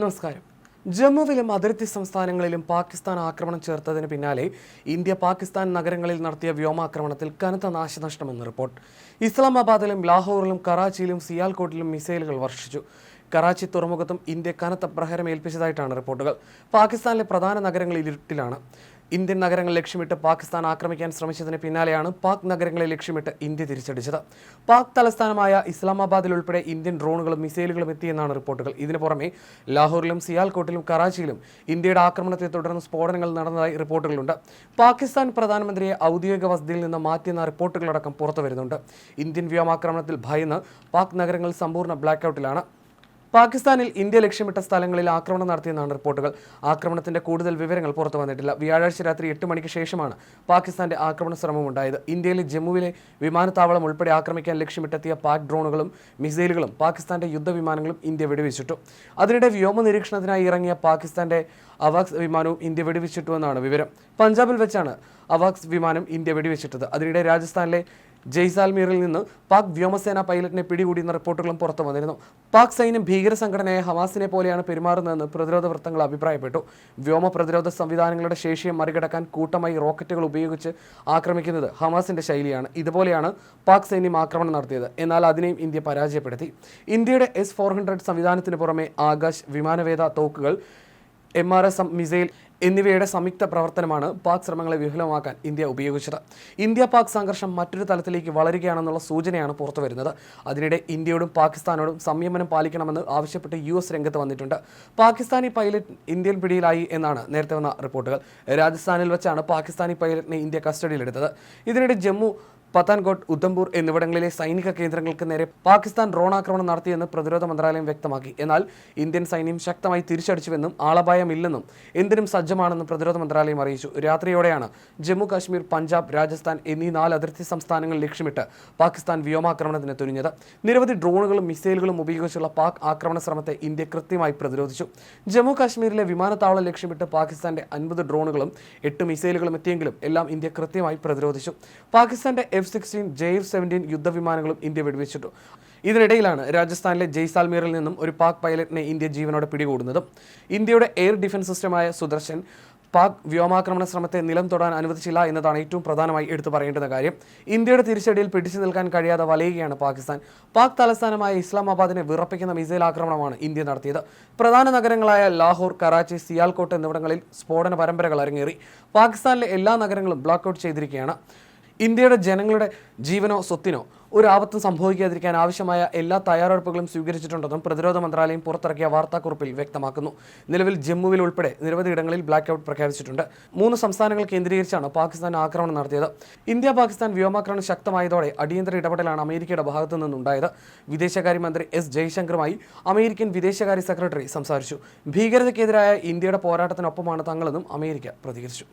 നമസ്കാരം. ജമ്മുവിലും അതിർത്തി സംസ്ഥാനങ്ങളിലും പാകിസ്ഥാൻ ആക്രമണം ചേർത്തതിന് പിന്നാലെ ഇന്ത്യ പാകിസ്ഥാൻ നഗരങ്ങളിൽ നടത്തിയ വ്യോമാക്രമണത്തിൽ കനത്ത നാശനഷ്ടമെന്ന് റിപ്പോർട്ട്. ഇസ്ലാമാബാദിലും ലാഹോറിലും കറാച്ചിയിലും സിയാൽകോട്ടിലും മിസൈലുകൾ വർഷിച്ചു. കറാച്ചി തുറമുഖത്തും ഇന്ത്യ കനത്ത പ്രഹരം ഏൽപ്പിച്ചതായിട്ടാണ് റിപ്പോർട്ടുകൾ. പാകിസ്ഥാനിലെ പ്രധാന നഗരങ്ങളിൽ ഇരുട്ടിലാണ് ഇന്ത്യൻ നഗരങ്ങൾ ലക്ഷ്യമിട്ട് പാകിസ്ഥാൻ ആക്രമിക്കാൻ ശ്രമിച്ചതിന് പിന്നാലെയാണ് പാക് നഗരങ്ങളെ ലക്ഷ്യമിട്ട് ഇന്ത്യ തിരിച്ചടിച്ചത്. പാക് തലസ്ഥാനമായ ഇസ്ലാമാബാദിൽ ഉൾപ്പെടെ ഇന്ത്യൻ ഡ്രോണുകളും മിസൈലുകളും എത്തിയെന്നാണ് റിപ്പോർട്ടുകൾ. ഇതിനു പുറമെ ലാഹോറിലും സിയാൽകോട്ടിലും കറാച്ചിയിലും ഇന്ത്യയുടെ ആക്രമണത്തെ തുടർന്ന് സ്ഫോടനങ്ങൾ നടന്നതായി റിപ്പോർട്ടുകളുണ്ട്. പാകിസ്ഥാൻ പ്രധാനമന്ത്രിയെ ഔദ്യോഗിക വസതിയിൽ നിന്ന് മാറ്റിയെന്ന റിപ്പോർട്ടുകളടക്കം പുറത്തു വരുന്നുണ്ട് ഇന്ത്യൻ വ്യോമാക്രമണത്തിൽ ഭയന്ന് പാക് നഗരങ്ങൾ സമ്പൂർണ ബ്ലാക്കൌട്ടിലാണ് പാകിസ്ഥാനിൽ ഇന്ത്യ ലക്ഷ്യമിട്ട സ്ഥലങ്ങളിൽ ആക്രമണം നടത്തിയെന്നാണ് റിപ്പോർട്ടുകൾ. ആക്രമണത്തിന്റെ കൂടുതൽ വിവരങ്ങൾ പുറത്തു വന്നിട്ടില്ല. വ്യാഴാഴ്ച രാത്രി എട്ട് മണിക്ക് ശേഷമാണ് പാകിസ്ഥാന്റെ ആക്രമണ ശ്രമം ഉണ്ടായത്. ഇന്ത്യയിലെ ജമ്മുവിലെ വിമാനത്താവളം ഉൾപ്പെടെ ആക്രമിക്കാൻ ലക്ഷ്യമിട്ടെത്തിയ പാക് ഡ്രോണുകളും മിസൈലുകളും പാകിസ്ഥാന്റെ യുദ്ധവിമാനങ്ങളും ഇന്ത്യ വെടിവെച്ചിട്ടു. അതിനിടെ വ്യോമ നിരീക്ഷണത്തിനായി ഇറങ്ങിയ പാകിസ്ഥാന്റെ അവാക്സ് വിമാനവും ഇന്ത്യ വെടിവെച്ചിട്ടുവെന്നാണ് വിവരം. പഞ്ചാബിൽ വെച്ചാണ് അവാക്സ് വിമാനം ഇന്ത്യ വെടിവെച്ചിട്ടത്. അതിനിടെ രാജസ്ഥാനിലെ ജയ്സാൽമീറിൽ നിന്ന് പാക് വ്യോമസേന പൈലറ്റിനെ പിടികൂടിയെന്ന റിപ്പോർട്ടുകളും പുറത്തു വന്നിരുന്നു. പാക് സൈന്യം ഭീകര സംഘടനയായ ഹമാസിനെ പോലെയാണ് പെരുമാറുന്നതെന്ന് പ്രതിരോധ വൃത്തങ്ങൾ അഭിപ്രായപ്പെട്ടു. വ്യോമ പ്രതിരോധ സംവിധാനങ്ങളുടെ ശേഷിയെ മറികടക്കാൻ കൂട്ടമായി റോക്കറ്റുകൾ ഉപയോഗിച്ച് ആക്രമിക്കുന്നത് ഹമാസിന്റെ ശൈലിയാണ്. ഇതുപോലെയാണ് പാക് സൈന്യം ആക്രമണം നടത്തിയത്. എന്നാൽ അതിനെയും ഇന്ത്യ പരാജയപ്പെടുത്തി. ഇന്ത്യയുടെ എസ് ഫോർ ഹൺഡ്രഡ് സംവിധാനത്തിന് പുറമെ ആകാശ് വിമാനവേദ തോക്കുകൾ M R S M missile എന്നിവയുടെ സംയുക്ത പ്രവർത്തനമാണ് പാക് ശ്രമങ്ങളെ വിഫലമാക്കാൻ ഇന്ത്യ ഉപയോഗിച്ചത്. ഇന്ത്യ പാക് സംഘർഷം മറ്റൊരു തലത്തിലേക്ക് വളരുകയാണെന്നുള്ള സൂചനയാണ് പുറത്തുവരുന്നത് അതിനിടെ ഇന്ത്യയോടും പാകിസ്ഥാനോടും സംയമനം പാലിക്കണമെന്ന് ആവശ്യപ്പെട്ട് യു എസ് രംഗത്ത് വന്നിട്ടുണ്ട്. പാകിസ്ഥാനി പൈലറ്റ് ഇന്ത്യൻ പിടിയിലായി എന്നാണ് നേരത്തെ വന്ന റിപ്പോർട്ടുകൾ. രാജസ്ഥാനിൽ വെച്ചാണ് പാകിസ്ഥാനി പൈലറ്റിനെ ഇന്ത്യ കസ്റ്റഡിയിലെടുത്തത്. ഇതിനിടെ ജമ്മു പത്താൻകോട്ട് ഉദ്ധംപൂർ എന്നിവിടങ്ങളിലെ സൈനിക കേന്ദ്രങ്ങൾക്ക് നേരെ പാകിസ്ഥാൻ ഡ്രോണാക്രമണം നടത്തിയെന്ന് പ്രതിരോധ മന്ത്രാലയം വ്യക്തമാക്കി. എന്നാൽ ഇന്ത്യൻ സൈന്യം ശക്തമായി തിരിച്ചടിച്ചുവെന്നും ആളപായമില്ലെന്നും എന്തിനും സജ്ജമാണെന്നും പ്രതിരോധ മന്ത്രാലയം അറിയിച്ചു. രാത്രിയോടെയാണ് ജമ്മു കാശ്മീർ പഞ്ചാബ് രാജസ്ഥാൻ എന്നീ നാല് അതിർത്തി സംസ്ഥാനങ്ങൾ ലക്ഷ്യമിട്ട് പാകിസ്ഥാൻ വ്യോമാക്രമണത്തിന് തുനിഞ്ഞത്. നിരവധി ഡ്രോണുകളും മിസൈലുകളും ഉപയോഗിച്ചുള്ള പാക് ആക്രമണ ശ്രമത്തെ ഇന്ത്യ കൃത്യമായി പ്രതിരോധിച്ചു. ജമ്മു കാശ്മീരിലെ വിമാനത്താവളം ലക്ഷ്യമിട്ട് പാകിസ്ഥാന്റെ അൻപത് ഡ്രോണുകളും എട്ട് മിസൈലുകളും എത്തിയെങ്കിലും എല്ലാം ഇന്ത്യ കൃത്യമായി പ്രതിരോധിച്ചു. പാകിസ്ഥാന്റെ F sixteen J F seventeen യുദ്ധവിമാനങ്ങളും India വെടിവെച്ചിട്ടു. ഇതിനിടയിലാണ് രാജസ്ഥാനിലെ ജയ്സാൽമീറിൽ നിന്നും ഒരു പാക് പൈലറ്റിനെ ഇന്ത്യ ജീവനോടെ പിടികൂടുന്നതും. ഇന്ത്യയുടെ എയർ ഡിഫൻസ് സിസ്റ്റമായ സുദർശൻ പാക് വ്യോമാക്രമണ ശ്രമത്തെ നിലം തൊടാൻ അനുവദിച്ചില്ല എന്നതാണ് ഏറ്റവും പ്രധാനമായി എടുത്തു പറയേണ്ടുന്ന കാര്യം. ഇന്ത്യയുടെ തിരിച്ചടിയിൽ പിടിച്ചു നിൽക്കാൻ കഴിയാതെ വലയുകയാണ് പാകിസ്ഥാൻ. പാക് തലസ്ഥാനമായ ഇസ്ലാമാബാദിനെ വിറപ്പിക്കുന്ന മിസൈൽ ആക്രമണമാണ് ഇന്ത്യ നടത്തിയത്. പ്രധാന നഗരങ്ങളായ ലാഹോർ കറാച്ചി സിയാൽകോട്ട് എന്നിവിടങ്ങളിൽ സ്ഫോടന പരമ്പരകൾ അരങ്ങേറി. പാകിസ്ഥാനിലെ എല്ലാ നഗരങ്ങളും ബ്ലോക്ക് ഔട്ട് ചെയ്തിരിക്കുകയാണ്. ഇന്ത്യയുടെ ജനങ്ങളുടെ ജീവനോ സ്വത്തിനോ ഒരു ആപത്തും സംഭവിക്കാതിരിക്കാൻ ആവശ്യമായ എല്ലാ തയ്യാറെടുപ്പുകളും സ്വീകരിച്ചിട്ടുണ്ടെന്നും പ്രതിരോധ മന്ത്രാലയം പുറത്തിറക്കിയ വാർത്താക്കുറിപ്പിൽ വ്യക്തമാക്കുന്നു. നിലവിൽ ജമ്മുവിൽ ഉൾപ്പെടെ നിരവധി ഇടങ്ങളിൽ ബ്ലാക്ക് ഔട്ട് പ്രഖ്യാപിച്ചിട്ടുണ്ട്. മൂന്ന് സംസ്ഥാനങ്ങൾ കേന്ദ്രീകരിച്ചാണ് പാകിസ്ഥാൻ ആക്രമണം നടത്തിയത്. ഇന്ത്യ പാകിസ്ഥാൻ വ്യോമാക്രമണം ശക്തമായതോടെ അടിയന്തര ഇടപെടലാണ് അമേരിക്കയുടെ ഭാഗത്തു നിന്നുണ്ടായത്. വിദേശകാര്യമന്ത്രി എസ് ജയശങ്കറുമായി അമേരിക്കൻ വിദേശകാര്യ സെക്രട്ടറി സംസാരിച്ചു. ഭീകരതയ്ക്കെതിരായ ഇന്ത്യയുടെ പോരാട്ടത്തിനൊപ്പമാണ് തങ്ങളെന്നും അമേരിക്ക പ്രതികരിച്ചു.